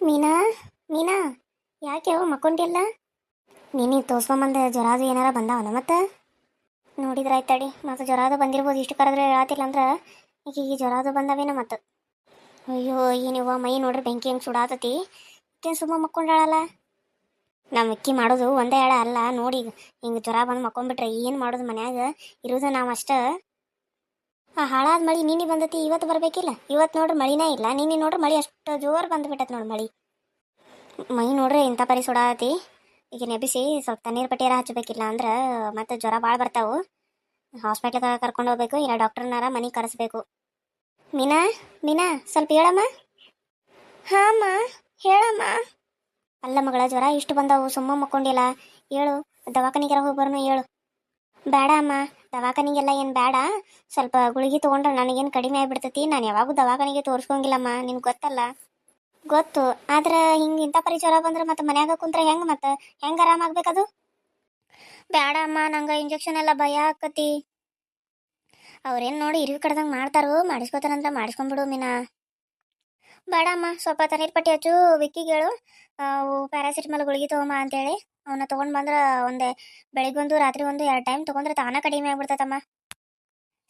ಮೀನಾ ಮೀನಾ, ಯಾಕೆ ಅವು ಮಕ್ಕೊಂಡಿಲ್ಲ ನೀನು ತೋರ್ಸ್ಕೊಂಬಂದ ಜ್ವರ ಅದು ಏನಾರ ಬಂದಾವನ ಮತ್ತೆ? ನೋಡಿದ್ರೆ ಆಯ್ತು ತಡಿ, ಮತ್ತೆ ಜ್ವರ ಅದು ಬಂದಿರ್ಬೋದು, ಇಷ್ಟು ಕರೆದ್ರೆ ಹೇಳತ್ತಿಲ್ಲ ಅಂದ್ರೆ ಈಗ ಈಗ ಜ್ವರ ಅದು ಬಂದಾವೇನ ಮತ್ತೆ. ಅಯ್ಯೋ ಏನಿವ ಮೈ ನೋಡ್ರಿ ಬೆಂಕಿ ಹೆಂಗೆ ಸುಡಾತತಿ. ಏನು ಸುಮ್ಮ ಮಕ್ಕೊಂಡಾಳಲ್ಲ? ನಮ್ಮ ಅಕ್ಕಿ ಮಾಡೋದು ಒಂದೇ ಹೇಳ ಅಲ್ಲ, ನೋಡಿ, ಹಿಂಗೆ ಜ್ವರ ಬಂದು ಮಕ್ಕೊಂಬಿಟ್ರೆ ಏನು ಮಾಡೋದು ಮನ್ಯಾಗ? ಇರೋದು ನಾವು ಅಷ್ಟ ಆ ಹಾಳಾದ ಮಳಿ ನಿನ್ನೆ ಬಂದತಿ, ಇವತ್ತು ಬರಬೇಕಿಲ್ಲ? ಇವತ್ತು ನೋಡ್ರಿ ಮಳಿನೇ ಇಲ್ಲ. ನಿನ್ನೆ ನೋಡ್ರಿ ಮಳಿ ಅಷ್ಟು ಜೋರು ಬಂದ್ಬಿಟ್ಟತ್ ನೋಡಿ ಮಳಿ. ಮೈ ನೋಡ್ರಿ ಇಂಥ ಪರಿ ಸುಡಾತಿ ಈಗ ನೆಬಿಸಿ ಸ್ವಲ್ಪ ತಣ್ಣೀರು ಪಟ್ಟಿಯಾರ ಹಚ್ಚಬೇಕಿಲ್ಲ ಅಂದ್ರೆ ಮತ್ತೆ ಜ್ವರ ಭಾಳ ಬರ್ತಾವು. ಹಾಸ್ಪಿಟ್ಲಿಗೆ ಕರ್ಕೊಂಡು ಹೋಗ್ಬೇಕು ಇಲ್ಲ ಡಾಕ್ಟರ್ನಾರ ಮನೆಗೆ ಕರೆಸ್ಬೇಕು. ಮೀನಾ ಮೀನಾ, ಸ್ವಲ್ಪ ಹೇಳಮ್ಮ. ಹಾಂ ಹೇಳಮ್ಮ. ಅಲ್ಲ ಮಗಳ, ಜ್ವರ ಇಷ್ಟು ಬಂದವು, ಸುಮ್ಮ ಮಕ್ಕೊಂಡಿಲ್ಲ. ಹೇಳು ದವಾಖಾನಿಗೆರ ಹೋಗಿ ಹೇಳು. ಬೇಡ ಅಮ್ಮ ದವಾಖಾನಿಗೆಲ್ಲ ಏನು ಬೇಡ. ಸ್ವಲ್ಪ ಗುಳಿಗೆ ತೊಗೊಂಡ್ರೆ ನನಗೇನು ಕಡಿಮೆ ಆಗಿಬಿಡ್ತೈತಿ. ನಾನು ಯಾವಾಗೂ ದವಾಖಾನಿಗೆ ತೋರಿಸ್ಕೊಂಗಿಲ್ಲಮ್ಮ ನಿಮ್ಗೆ ಗೊತ್ತಲ್ಲ? ಗೊತ್ತು. ಆದ್ರೆ ಹಿಂಗೆ ಇಂಥ ಪರಿ ಜ್ವರ ಬಂದ್ರೆ ಮತ್ತೆ ಮನ್ಯಾಗ ಕುಂತ್ರೆ ಹೆಂಗೆ ಮತ್ತೆ? ಹೆಂಗೆ ಆರಾಮಾಗಬೇಕದು ಬೇಡ ಅಮ್ಮ ನಂಗೆ ಇಂಜೆಕ್ಷನ್ ಎಲ್ಲ ಭಯ ಆಕತಿ. ಅವ್ರೇನು ನೋಡಿ ಇರಿವಿ ಕಡ್ದಂಗೆ ಮಾಡ್ತಾರೋ ಮಾಡಿಸ್ಕೊತಾರಂದ್ರೆ ಮಾಡಿಸ್ಕೊಂಬಿಡು ಮೀನಾ. ಬೇಡ ಅಮ್ಮ ಸ್ವಲ್ಪ ತಣ್ಣೀರ್ ಪಟ್ಟಿ ಹಚ್ಚು ವಿಕ್ಕಿಗೆ ಹೇಳು ಪ್ಯಾರಾಸಿಟಮಾಲ್ ಗುಳಿಗೆ ಅಂತ ಅಂತೇಳಿ. ಅವನ್ನ ತೊಗೊಂಡು ಬಂದ್ರೆ ಒಂದೇ ಬೆಳಿಗ್ಗೆ ಒಂದು ರಾತ್ರಿ ಒಂದು ಎರಡು ಟೈಮ್ ತೊಗೊಂಡ್ರೆ ತಾನ ಕಡಿಮೆ ಆಗ್ಬಿಡ್ತೈತಮ್ಮ.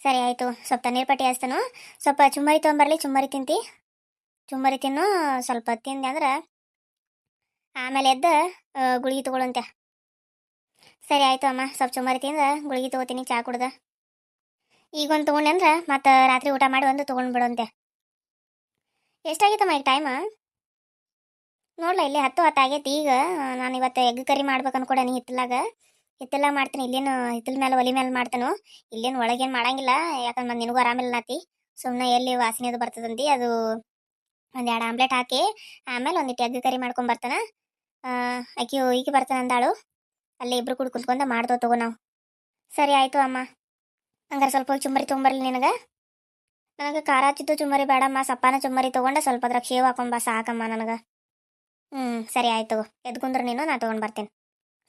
ಸರಿ ಆಯಿತು, ಸ್ವಲ್ಪ ತಣ್ಣೀರ್ ಪಟ್ಟಿ ಹಚ್ತಾನು. ಸ್ವಲ್ಪ ಚುಮ್ಮರಿ ತೊಗೊಂಬರ್ಲಿ, ಚುಮ್ಮರಿ ತಿಂತಿ. ಚುಮ್ಮರಿ ತಿನ್ನು, ಸ್ವಲ್ಪ ತಿಂದೆ ಅಂದ್ರೆ ಆಮೇಲೆ ಎದ್ದು ಗುಳಿಗೆ ತಗೊಳ್ಳಂತೆ ಸರಿ ಆಯಿತು ಅಮ್ಮ, ಸ್ವಲ್ಪ ಚುಮ್ಮರಿ ತಿಂದ, ಗುಳಿಗೆ ತಗೋತೀನಿ, ಚಾ ಕುಡ್ದ. ಈಗ ಒಂದು ತೊಗೊಂಡೆ ಅಂದ್ರೆ ಮತ್ತೆ ರಾತ್ರಿ ಊಟ ಮಾಡಿ ಒಂದು ತೊಗೊಂಡು ಬಿಡೋಂತೆ. ಎಷ್ಟಾಗಿತ್ತಮ್ಮ ಈಗ ಟೈಮ ನೋಡ್ಲ, ಇಲ್ಲಿ ಹತ್ತು ಹತ್ತು ಆಗೈತಿ. ಈಗ ನಾನು ಇವತ್ತು ಎಗ್ ಕರಿ ಮಾಡ್ಬೇಕು ಅನ್ಕೊಡೇನಿ ಹಿತ್ತಲಾಗ ಹಿತ್ತಲ ಮಾಡ್ತೀನಿ, ಇಲ್ಲೇನು ಹಿತ್ತಲ ಮೇಲೆ ಒಲಿ ಮೇಲೆ ಮಾಡ್ತಾನು. ಇಲ್ಲೇನು ಒಳಗೇನು ಮಾಡಂಗಿಲ್ಲ ಯಾಕಂದ್ರೆ ಮತ್ತೆ ನಿನಗೂ ಆರಾಮಿಲ್ಲ ನಾತಿ. ಸುಮ್ಮನೆ ಎಲ್ಲಿ ವಾಸನೆ ಅದು ಬರ್ತದಂದು ಅದು ಒಂದು ಎರಡು ಆಮ್ಲೆಟ್ ಹಾಕಿ, ಆಮೇಲೆ ಒಂದಿಟ್ಟು ಎಗ್ ಕರಿ ಮಾಡ್ಕೊಂಡು ಬರ್ತಾನ. ಆಕಿ ಈಗ ಬರ್ತಾನೆ ಅಂದಾಳು. ಅಲ್ಲಿ ಇಬ್ರು ಕೂಡ ಕುತ್ಕೊಂಡ ಮಾಡ್ದೋ ತಗೋ ನಾವು. ಸರಿ, ಆಯಿತು ಅಮ್ಮ. ಹಂಗಾರೆ ಸ್ವಲ್ಪ ಚುಮ್ಮರಿ ತೊಗೊಂಬರ್ಲಿ ನಿನಗೆ. ನನಗೆ ಖಾರ ಹಚ್ಚಿದ್ದು ಚುಮ್ಮರಿ ಬೇಡಮ್ಮ, ಸಪ್ಪಾನ ಚುಮ್ಮರಿ ತೊಗೊಂಡೆ ಸ್ವಲ್ಪ ಅದ್ರಾಗ ಶೇವ್ ಹಾಕೊಂಬ ಸಾಕಮ್ಮ ನನಗೆ. ಹ್ಞೂ ಸರಿ ಆಯ್ತು ಎದ್ದು ನೀನು, ನಾ ತೊಗೊಂಡು ಬರ್ತೀನಿ.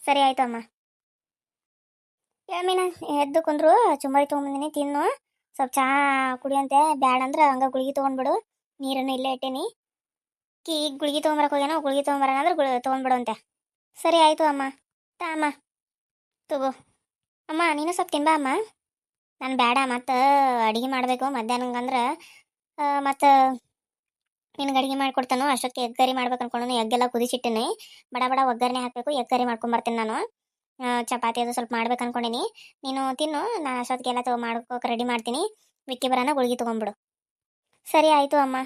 ಸರಿ ಆಯ್ತು ಅಮ್ಮ. ಮೀನ, ಎದ್ದು ಕುಂದ್ರು ಚುಮ್ಮರಿ ತೊಗೊಂಬಂದಿನಿ ತಿನ್ನು. ಸ್ವಲ್ಪ ಚಹಾ ಕುಡಿಯಂತೆ, ಬ್ಯಾಡ ಅಂದ್ರೆ ಹಂಗೆ ಗುಳಿಗೆ ತೊಗೊಂಡ್ಬಿಡು ನೀರನ್ನು ಇಲ್ಲೇ ಇಟ್ಟೇನಿ. ಕಿ, ಈಗ ಗುಳಿಗೆ ತೊಗೊಂಬರಕ್ಕೆ ಹೋಗ್ಯಾನ, ಗುಳಿಗೆ ತೊಗೊಂಬರೋಣ ಅಂದ್ರೆ ಗುಳಿ ತೊಗೊಂಡ್ಬಿಡುವಂತೆ ಸರಿ ಆಯಿತು ಅಮ್ಮ. ತಾ ಅಮ್ಮ. ತಗೋ. ಅಮ್ಮ, ನೀನು ಸ್ವಲ್ಪ ತಿನ್ಬಾ ಅಮ್ಮ. ನಾನು ಬೇಡ ಮತ್ತು ಅಡುಗೆ ಮಾಡಬೇಕು, ಮಧ್ಯಾಹ್ನಂಗಂದ್ರೆ ಮತ್ತು ನಿನಗೆ ಅಡುಗೆ ಮಾಡ್ಕೊಡ್ತಾನು ಅಷ್ಟೊತ್ತಿಗೆ ಎಗ್ ಕರಿ ಮಾಡ್ಬೇಕು ಅನ್ಕೊಂಡು ಎಗ್ಗೆಲ್ಲ ಕುದಿಸಿಟ್ಟಿನಿ. ಬಡ ಬಡ ಒಗ್ಗರಣೆ ಹಾಕಬೇಕು ಎಗ್ ಕರಿ ಮಾಡ್ಕೊಂಬರ್ತೀನಿ ನಾನು. ಚಪಾತಿ ಅದು ಸ್ವಲ್ಪ ಮಾಡ್ಬೇಕು ಅನ್ಕೊಂಡಿನಿ. ನೀನು ತಿನ್ನು ನಾನು ಅಷ್ಟೊತ್ತಿಗೆಲ್ಲ ತಗೋ ಮಾಡ್ಕೋಕೆ ರೆಡಿ ಮಾಡ್ತೀನಿ. ವಿಕ್ಕಿ ಬರೋಣ ಗುಳಿಗೆ ತೊಗೊಂಬಿಡು ಸರಿ ಆಯಿತು ಅಮ್ಮ.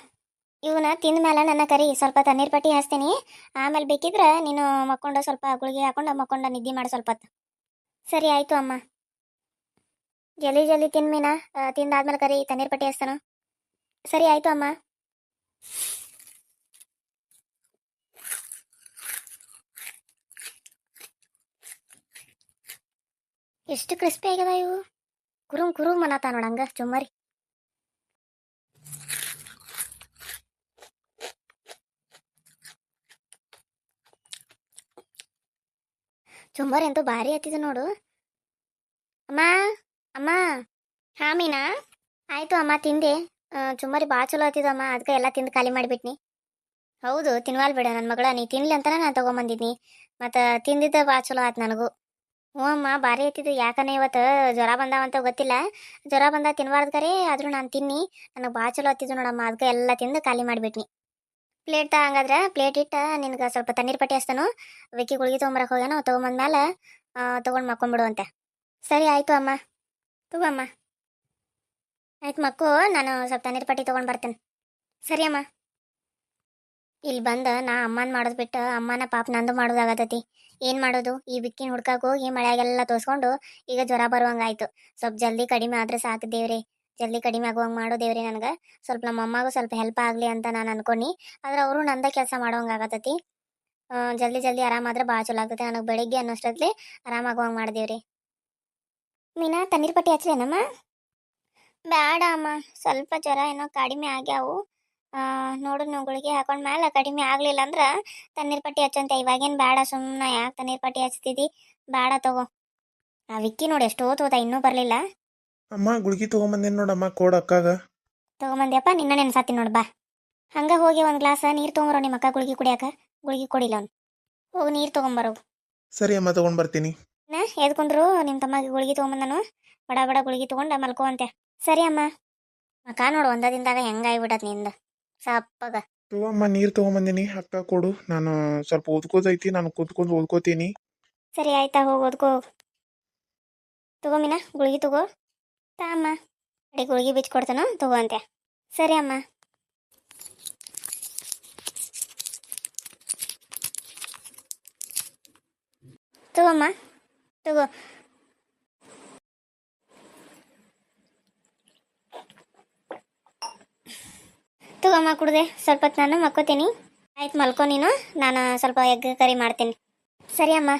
ಇವನ್ನ ತಿಂದ ಮೇಲೆ ನನ್ನ ಕರಿ ಸ್ವಲ್ಪ ತಣ್ಣೀರ್ ಪಟ್ಟಿ ಹಾಸ್ತೀನಿ. ಆಮೇಲೆ ಬೇಕಿದ್ರೆ ನೀನು ಮಕ್ಕೊಂಡು ಸ್ವಲ್ಪ ಗುಳಿಗೆ ಹಾಕೊಂಡು ಮಕ್ಕೊಂಡು ನಿದ್ದೆ ಮಾಡಿ ಸ್ವಲ್ಪ ಸರಿ ಆಯಿತು ಅಮ್ಮ. ಜಲ್ದಿ ಜಲ್ದಿ ತಿನ್ ಮೀನಾ. ಆ, ತಿಂದಾದ್ಮೇಲೆ ಕರಿ ತಣ್ಣೀರ್ ಪಟ್ಟಿ ಹಾಸ್ತಾನು. ಸರಿ ಆಯಿತು ಅಮ್ಮ. ಎಷ್ಟು ಕ್ರಿಸ್ಪಿ ಆಗ್ಯದ ಇವು? ಕುರುಮ್ ಕುರುಮ್ ಮನಾತ ನೋಡಂಗ ಚುಮ್ಮರಿ. ಚುಮ್ಮರಿ ಅಂತೂ ಭಾರಿ ಹತ್ತಿದ ನೋಡು. ಅಮ್ಮ ಅಮ್ಮ ಹಾ ಮೀನಾ ಆಯ್ತು ಅಮ್ಮ, ತಿಂದೆ. ಚುಮ್ಮರಿ ಭಾಳ ಚಲೋ ಆತಿದಮ್ಮ ಅದಕ್ಕೆ ಎಲ್ಲ ತಿಂದು ಖಾಲಿ ಮಾಡಿಬಿಟ್ನಿ. ಹೌದು, ತಿನ್ವಾಲ್ ಬಿಡ ನನ್ನ ಮಗಳ. ನೀ ತಿನ್ಲಿ ಅಂತಾನೆ ನಾನು ತೊಗೊಂಬಂದಿದ್ನಿ. ಮತ್ತು ತಿಂದಿದ್ದ ಭಾಳ ಚಲೋ ಆಯ್ತು ನನಗೂ. ಹ್ಞೂ ಅಮ್ಮ, ಭಾರಿ ಐತಿದ್ದು ಯಾಕನೆ ಇವತ್ತು ಜ್ವರ ಬಂದಾವಂತ ಗೊತ್ತಿಲ್ಲ. ಜ್ವರ ಬಂದ ತಿನ್ಬಾರ್ದು ಕರೆ, ಆದರೂ ನಾನು ತಿನ್ನಿ. ನನಗೆ ಭಾಳ ಚಲೋ ಆತಿದ್ದು ನೋಡಮ್ಮ. ಅದಕ್ಕೆ ಎಲ್ಲ ತಿಂದು ಖಾಲಿ ಮಾಡಿಬಿಟ್ನಿ. ಪ್ಲೇಟ್ ತ ಹಂಗಾದ್ರೆ, ಪ್ಲೇಟ್ ಇಟ್ಟು ನಿನಗೆ ಸ್ವಲ್ಪ ತಣ್ಣೀರು ಪಟ್ಟಿ ಹಸ್ತಾನು ವಿಕ್ಕಿ ಗುಳಿಗೆ ತೊಗೊಂಬರಕ್ಕೆ ಹೋಗ್ಯಾನ ತೊಗೊಂಬಂದ್ಮೇಲೆ ತೊಗೊಂಡು ಮಕ್ಕೊಂಬಿಡುವಂತೆ ಸರಿ, ಆಯಿತು ಅಮ್ಮ. ತಗೋ ಅಮ್ಮ. ಆಯ್ತು ಮಕ್ಕು, ನಾನು ಸ್ವಲ್ಪ ತಣ್ಣೀರು ಪಟ್ಟಿ ತೊಗೊಂಡು ಬರ್ತೇನೆ. ಸರಿ ಅಮ್ಮ. ಇಲ್ಲಿ ಬಂದು ನಾ ಅಮ್ಮನ ಮಾಡೋದು ಬಿಟ್ಟು ಅಮ್ಮನ ಪಾಪ ನಂದು ಮಾಡೋದಾಗತ್ತೈತಿ ಏನು ಮಾಡೋದು? ಈ ಬಿಕ್ಕಿನ ಹುಡ್ಕಾಕು ಹೋಗಿ ಮಳೆಯಾಗೆಲ್ಲ ತೋರಿಸ್ಕೊಂಡು ಈಗ ಜ್ವರ ಬರುವಂಗಾಯ್ತು. ಸ್ವಲ್ಪ ಜಲ್ದಿ ಕಡಿಮೆ ಆದ್ರೆ ಸಾಕು ದೇವ್ರಿ. ಜಲ್ದಿ ಕಡಿಮೆ ಆಗುವಂಗೆ ಮಾಡೋ ದೇವ್ರಿ ನನಗೆ. ಸ್ವಲ್ಪ ನಮ್ಮ ಅಮ್ಮಗೂ ಸ್ವಲ್ಪ ಹೆಲ್ಪ್ ಆಗಲಿ ಅಂತ ನಾನು ಅನ್ಕೊಂಡು. ಆದ್ರೆ ಅವರು ನಂದ ಕೆಲಸ ಮಾಡೋವಂಗಾಗತ್ತೈತಿ ಜಲ್ದಿ ಜಲ್ದಿ ಆರಾಮಾದ್ರೆ ಭಾಳ ಚಲೋ ಆಗ್ತೈತೆ. ನನಗೆ ಬೆಳಿಗ್ಗೆ ಅನ್ನೋಷ್ಟೊತ್ಲಿ ಆರಾಮಾಗುವಂಗೆ ಮಾಡಿದೇವ್ರಿ ಮೀನಾ ತಣ್ಣೀರು ಪಟ್ಟಿ ಹಚ್ಲೇನಮ್ಮ ಬೇಡ ಅಮ್ಮ. ಸ್ವಲ್ಪ ಜ್ವರ ಏನೋ ಕಡಿಮೆ ಆಗ್ಯಾವು. ಆ, ನೋಡು ನಾವು ಗುಳಿಗೆ ಹಾಕೊಂಡ್ ಮೇಲೆ ಕಡಿಮೆ ಆಗ್ಲಿಲ್ಲ ಅಂದ್ರ ತಣ್ಣೀರ್ ಪಟ್ಟಿ ಹಚ್ಚಂತ ಇವಾಗೇನ್ ಬೇಡ ಸುಮ್ಮನೆ ಯಾಕೆ ತಣ್ಣೀರ್ ಪಟ್ಟಿ ಹಚ್ತಿದಿ? ಬೇಡ ತಗೋ. ಆ ವಿಕ್ಕಿ ನೋಡಿ ಎಷ್ಟೋ ತೋತ ಇನ್ನೂ ಬರಲಿಲ್ಲ. ಅಮ್ಮ ಗುಳಿಗೆ ತೊಗೊಂಬಂದೇನು ನೋಡಮ್ಮ ಕೋಡ್ ಅಕ್ಕಾಗ. ತಗೊಂಬಂದ್ಯಪ್ಪ ನಿನ್ನ ನೆನ್ಸಾತಿ ನೋಡು ಬಾ. ಹಂಗ ಹೋಗಿ ಒಂದು ಗ್ಲಾಸ್ ನೀರು ತೊಗೊಂಬರೋ ನಿಮ್ಮ ಅಕ್ಕ ಗುಳಿಗೆ ಕುಡಿಯಾಕ? ಗುಳಿಗೆ ಕೊಡಿಲ್ಲ ಅವ್ನು. ಹೋಗಿ ನೀರು ತೊಗೊಂಬರೋ. ಸರಿ ಅಮ್ಮ ತಗೊಂಡ್ ಬರ್ತೀನಿ. ನಾ ಎದ್ಕೊಂಡ್ರು ನಿಮ್ಮ ತಮ್ಮಗೆ ಗುಳಿಗೆ ತಗೊಂಬಂದನು. ಬಡ ಬಡ ಗುಳಿಗೆ ತೊಗೊಂಡು ಮಲ್ಕೋ ಅಂತೆ ಸರಿ ಅಮ್ಮ. ಮಕ ನೋಡು ಒಂದ ದಿನದಾಗ ಹೆಂಗಾಗ್ಬಿಟ್ಟತ್ನಿಂದ? ಸಪ್ಪಗ. ಅಮ್ಮ ನೀರು ತಗೊಂಬಂದಿನಿ ಅಕ್ಕ ಕೊಡು. ನಾನು ಸ್ವಲ್ಪ ಓದ್ಕೋದೈತಿ ನಾನು ಕುತ್ಕೊಂಡು ಓದ್ಕೋತೀನಿ. ಸರಿ ಆಯ್ತಾ ಹೋಗಿ ಓದ್ಕೋ ತಗೋ ಮೀನಾ ಗುಳಿಗೆ ತಗೋ. ತಾ ಅಮ್ಮ. ಅಡಿ ಗುಳಿಗೆ ಬಿಚ್ಕೊಡ್ತಾನು ತಗೋ ಅಂತೆ. ಸರಿ ಅಮ್ಮ. ತಗೋಮ್ಮ ತಗೋ. ತಗೋಮ್ಮ ಕುಡ್ದೆ. ಸ್ವಲ್ಪ ನಾನು ಮಕ್ಕೋತೀನಿ. ಆಯ್ತು ಮಲ್ಕೊ ನೀನು. ನಾನು ಸ್ವಲ್ಪ ಎಗ್ ಕರಿ ಮಾಡ್ತೀನಿ. ಸರಿ ಅಮ್ಮ.